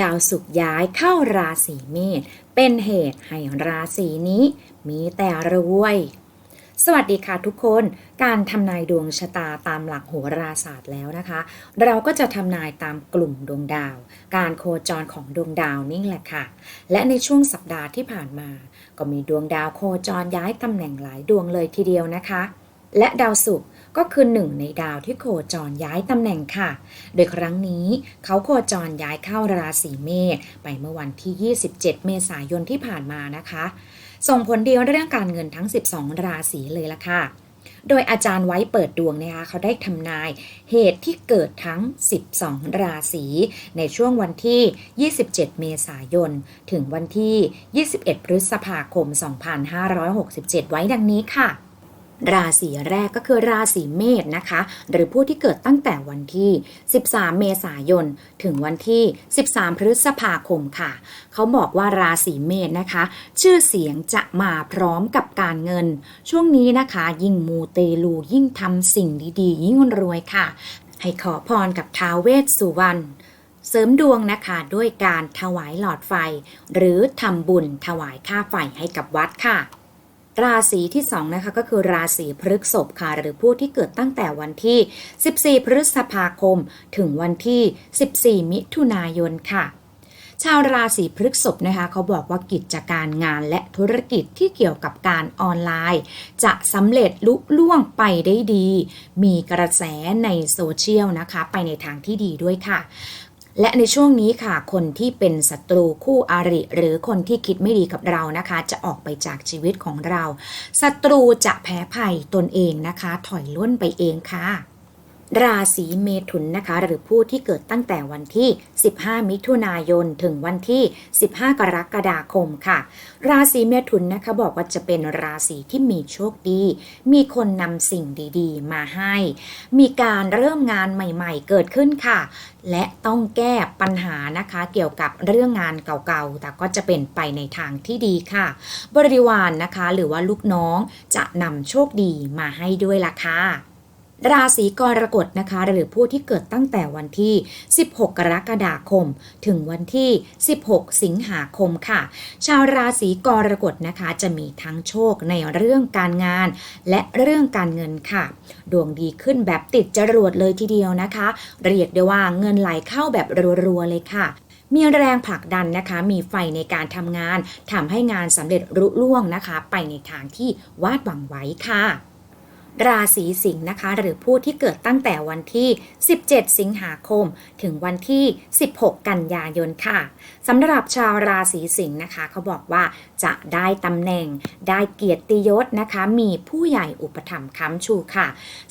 ดาวศุกย้ายเข้าราศีเมษเป็นเหตุให้ราศีนี้มีแต่รวย สวัสดีค่ะทุกคน การทำนายดวงชะตาตามหลักโหราศาสตร์แล้วนะคะ เราก็จะทำนายตามกลุ่มดวงดาว การโคจรของดวงดาวนี่แหละค่ะ และในช่วงสัปดาห์ที่ผ่านมา ก็มีดวงดาวโคจรย้ายตำแหน่งหลายดวงเลยทีเดียวนะคะ และดาวศุกร์ ก็คือหนึ่งในดาวที่โคจรย้ายตำแหน่งค่ะ โดยครั้งนี้เขาโคจรย้ายเข้าราศีเมษไปเมื่อวันที่ 27 เมษายนที่ผ่านมานะคะ ส่งผลดีเรื่องการเงินทั้ง 12 ราศีเลยละค่ะโดยอาจารย์ไว้เปิดดวงนะคะเขาได้ทำนายเหตุที่เกิดทั้ง 12 ราศีในช่วงวันที่ 27 เมษายน ถึงวันที่ 21 พฤษภาคม 2567 ไว้ดังนี้ค่ะ ราศีแรกก็คือราศีเมษนะคะ หรือผู้ที่เกิดตั้งแต่วันที่ 13 เมษายน ถึงวันที่ 13 พฤษภาคมค่ะ เขาบอกว่าราศีเมษนะคะ ชื่อเสียงจะมาพร้อมกับการเงิน ช่วงนี้นะคะ ยิ่งมูเตลูยิ่งทำสิ่งดีๆ ยิ่งรวยค่ะ ให้ขอพรกับท้าวเวสสุวรรณเสริมดวงนะคะด้วยการถวายหลอดไฟ หรือทำบุญถวายค่าไฟให้กับวัดค่ะ ราศีที่2นะคะก็คือราศีพฤษภค่ะหรือผู้ที่เกิดตั้งแต่วันที่ 14 พฤษภาคม ถึงวันที่ 14 มิถุนายนค่ะ ชาวราศีพฤษภนะคะเขาบอกว่ากิจการงานและธุรกิจที่เกี่ยวกับการออนไลน์ จะสำเร็จลุล่วงไปได้ดี มีกระแสในโซเชียลนะคะ ไปในทางที่ดีด้วยค่ะ และในช่วงนี้ค่ะ คนที่เป็นศัตรูคู่อาริ หรือคนที่คิดไม่ดีกับเรานะคะ จะออกไปจากชีวิตของเราศัตรูจะแพ้ภัยตนเองนะคะ ถอยล่นไปเองค่ะ ราศีเมถุนนะคะ หรือผู้ที่เกิดตั้งแต่วันที่ 15 มิถุนายน ถึงวันที่ 15 กรกฎาคมค่ะ ราศีเมถุนนะคะบอกว่าจะเป็นราศีที่มีโชคดี มีคนนำสิ่งดีๆ มาให้ มีการเริ่มงานใหม่ๆ เกิดขึ้นค่ะ และต้องแก้ปัญหานะคะ เกี่ยวกับเรื่องงานเก่าๆ แต่ก็จะเป็นไปในทางที่ดีค่ะ บริวารนนะคะหรือว่าลูกน้องจะนำโชคดีมาให้ด้วยล่ะค่ะ ราศีกรกฎนะคะ หรือผู้ที่เกิดตั้งแต่วันที่ 16 กรกฎาคม ถึงวันที่ 16 สิงหาคมค่ะ ชาวราศีกรกฎนะคะ จะมีทั้งโชคในเรื่องการงาน และเรื่องการเงินค่ะ ดวงดีขึ้นแบบติดจรวดเลยทีเดียวนะคะ เรียกได้ว่าเงินไหลเข้าแบบรัวๆเลยค่ะมีแรงผลักดันนะคะ มีไฟในการทำงาน ทำให้งานสำเร็จรุล่วงนะคะ ไปในทางที่วาดหวังไว้ค่ะ ราศีสิงห์นะคะ หรือผู้ที่เกิดตั้งแต่วันที่ 17 สิงหาคม ถึงวันที่ 16 กันยายนค่ะสำหรับชาวราศีสิงห์นะคะ เขาบอกว่าจะได้ตำแหน่ง ได้เกียรติยศนะคะ มีผู้ใหญ่อุปถัมภ์ค้ำชูค่ะ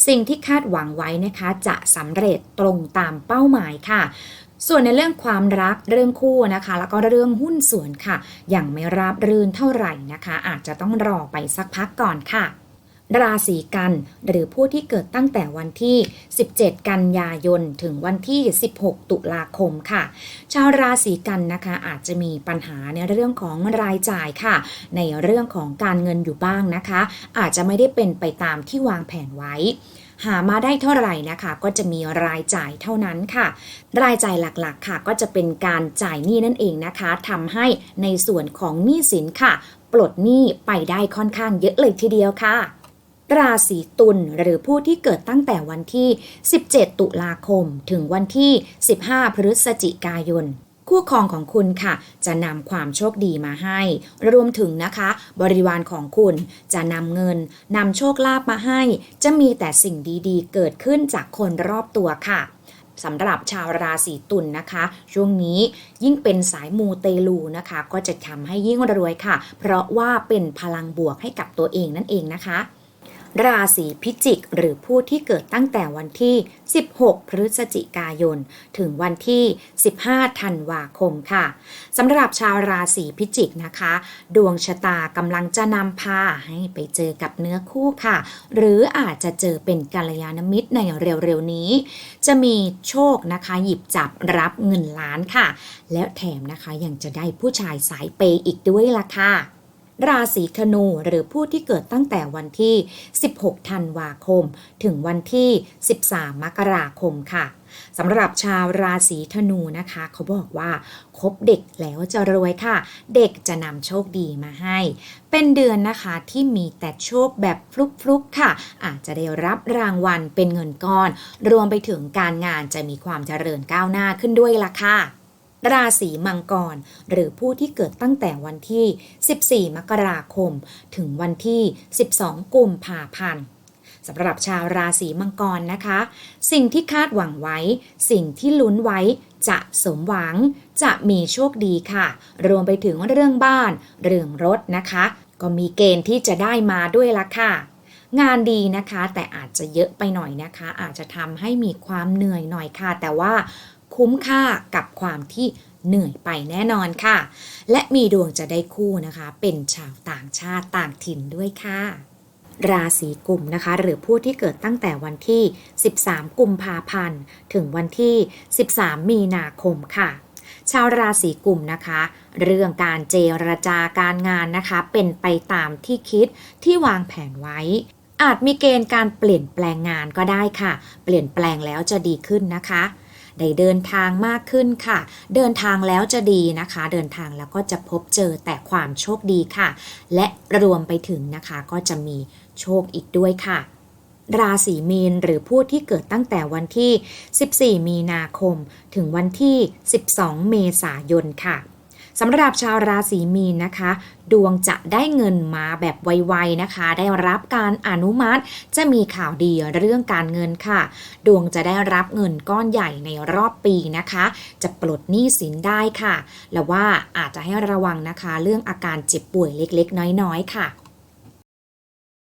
สิ่งที่คาดหวังไว้นะคะ จะสำเร็จตรงตามเป้าหมายค่ะส่วนในเรื่องความรักเรื่องคู่นะคะ แล้วก็เรื่องหุ้นส่วนค่ะยังไม่ราบรื่นเท่าไหร่นะคะ อาจจะต้องรอไปสักพักก่อนค่ะ ราศีกัน หรือผู้ที่เกิดตั้งแต่วันที่ 17 กันยายน ถึงวันที่ 16 ตุลาคมค่ะ ชาวราศีกันนะคะอาจจะมีปัญหาในเรื่องของรายจ่ายค่ะ ในเรื่องของการเงินอยู่บ้างนะคะ อาจจะไม่ได้เป็นไปตามที่วางแผนไว้หามาได้เท่าไหร่นะคะ ก็จะมีรายจ่ายเท่านั้นค่ะ รายจ่ายหลักๆค่ะ ก็จะเป็นการจ่ายหนี้นั่นเองนะคะทำให้ในส่วนของหนี้สินค่ะ ปลดหนี้ไปได้ค่อนข้างเยอะเลยทีเดียวค่ะ ราศีตุลหรือผู้ที่เกิดตั้งแต่วันที่ 17 ตุลาคม ถึงวันที่ 15 พฤศจิกายนคู่ครองของคุณค่ะ จะนำความโชคดีมาให้ รวมถึงนะคะ บริวารของคุณจะนำเงินนำโชคลาภมาให้ จะมีแต่สิ่งดีๆ เกิดขึ้นจากคนรอบตัวค่ะสำหรับชาวราศีตุลนนะคะ ช่วงนี้ยิ่งเป็นสายมูเตลูนะคะ ก็จะทำให้ยิ่งรวยค่ะ เพราะว่าเป็นพลังบวกให้กับตัวเองนั่นเองนะคะ ราศีพิจิก หรือผู้ที่เกิดตั้งแต่วันที่ 16 พฤศจิกายน ถึงวันที่ 15 ธันวาคมค่ะสำหรับชาวราศีพิจิกนะคะ ดวงชะตากำลังจะนำพาให้ไปเจอกับเนื้อคู่ค่ะ หรืออาจจะเจอเป็นกัลยาณมิตรในเร็วๆนี้ จะมีโชคนะคะหยิบจับรับเงินล้านค่ะ แล้วแถมนะคะยังจะได้ผู้ชายสายเปย์อีกด้วยล่ะค่ะ ราศีธนูหรือผู้ที่เกิดตั้งแต่วันที่ 16 ธันวาคม ถึงวันที่ 13 มกราคมค่ะสำหรับชาวราศีธนูนะคะ เขาบอกว่าคบเด็กแล้วจะรวยค่ะ เด็กจะนำโชคดีมาให้ เป็นเดือนนะคะที่มีแต่โชคแบบฟลุกๆค่ะ อาจจะได้รับรางวัลเป็นเงินก้อน รวมไปถึงการงานจะมีความเจริญก้าวหน้าขึ้นด้วยล่ะค่ะ ราศีมังกร หรือผู้ที่เกิดตั้งแต่วันที่ 14 มกราคม ถึงวันที่ 12 กุมภาพันธ์สำหรับชาวราศีมังกรนะคะ สิ่งที่คาดหวังไว้ สิ่งที่ลุ้นไว้ จะสมหวัง จะมีโชคดีค่ะ รวมไปถึงเรื่องบ้าน เรื่องรถนะคะ ก็มีเกณฑ์ที่จะได้มาด้วยละค่ะ งานดีนะคะ แต่อาจจะเยอะไปหน่อยนะคะ อาจจะทำให้มีความเหนื่อยหน่อยค่ะ แต่ว่า คุ้มค่ากับความที่เหนื่อยไปแน่นอนค่ะ และมีดวงจะได้คู่นะคะ เป็นชาวต่างชาติต่างถิ่นด้วยค่ะ ราศีกุมนะคะ หรือผู้ที่เกิดตั้งแต่วันที่ 13 กุมภาพันธ์ ถึงวันที่ 13 มีนาคมค่ะชาวราศีกุมนะคะ เรื่องการเจรจาการงานนะคะ เป็นไปตามที่คิดที่วางแผนไว้ อาจมีเกณฑ์การเปลี่ยนแปลงงานก็ได้ค่ะ เปลี่ยนแปลงแล้วจะดีขึ้นนะคะ ได้เดินทางมากขึ้นค่ะ เดินทางแล้วจะดีนะคะ เดินทางแล้วก็จะพบเจอแต่ความโชคดีค่ะ และรวมไปถึงนะคะก็จะมีโชคอีกด้วยค่ะราศีมีนหรือผู้ที่เกิดตั้งแต่วันที่ 14 มีนาคม ถึงวันที่ 12 เมษายนค่ะ สำหรับชาวราศีมีนนะคะ ดวงจะได้เงินมาแบบไวๆนะคะ ได้รับการอนุมัติ จะมีข่าวดีเรื่องการเงินค่ะ ดวงจะได้รับเงินก้อนใหญ่ในรอบปีนะคะ จะปลดหนี้สินได้ค่ะ และว่าอาจจะให้ระวังนะคะ เรื่องอาการเจ็บป่วยเล็กๆ น้อยๆ ค่ะ